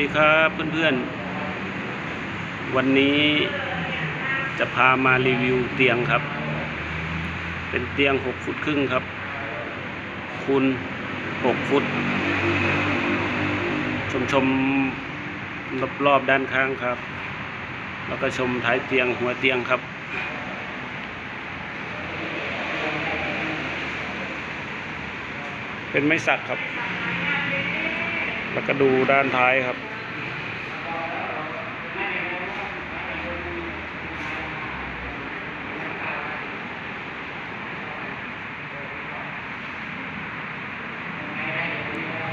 ดีครับเพื่อนๆ วันนี้จะพามารีวิวเตียงครับ เป็นเตียง 6 ฟุตครึ่งครับ คูณ 6 ฟุต ชมชมรอบๆด้านข้างครับ แล้วก็ชมท้ายเตียงหัวเตียงครับเป็นไม้สักครับ แล้วก็ดูด้านท้ายครับ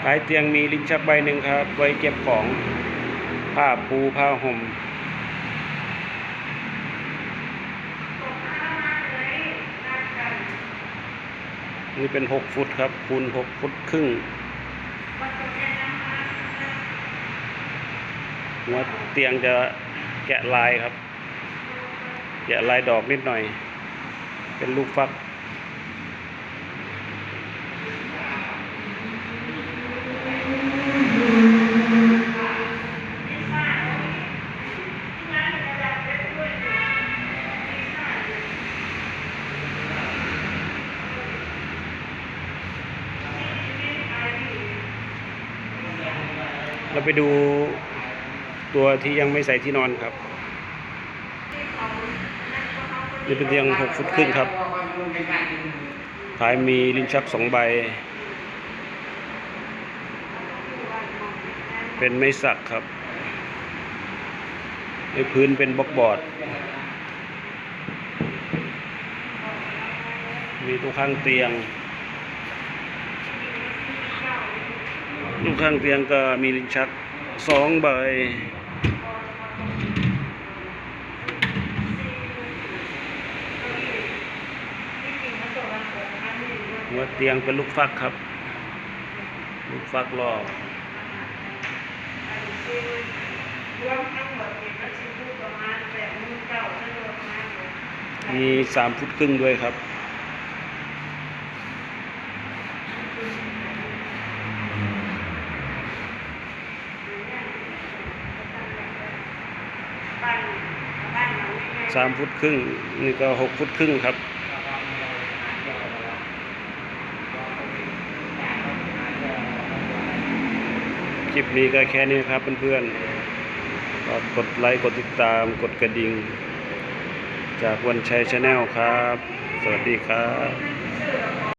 ท้ายเตียงมีลิ้นชักใบหนึ่งครับ ไว้เก็บของผ้าปูผ้าห่มนี่เป็นหกฟุตครับ คูณหกฟุตครึ่ง หัวเตียงจะแกะลายครับ แกะลายดอกนิดหน่อย เป็นลูกฟัก เราไปดู ตัวที่ยังไม่ใส่ที่นอนครับ นี่เป็นเตียงหกฟุตครึ่งครับท้ายมีลิ้นชักสองใบ เป็นไม้สักครับในพื้นเป็นบล็อกบอร์ด มีตู้ข้างเตียงลูกข้างเตียงก็มีลิ้นชักสองใบ หัวเตียงเป็นลูกฟักครับ ลูกฟักรอบมีสามฟุตครึ่งด้วยครับสามฟุตครึ่ง นี่ก็หกฟุตครึ่งครับ คลิปนี้ก็แค่นี้ครับเพื่อนๆกดไลค์กดติดตามกดกระดิ่ง จากวันชัยชาแนลครับ สวัสดีครับ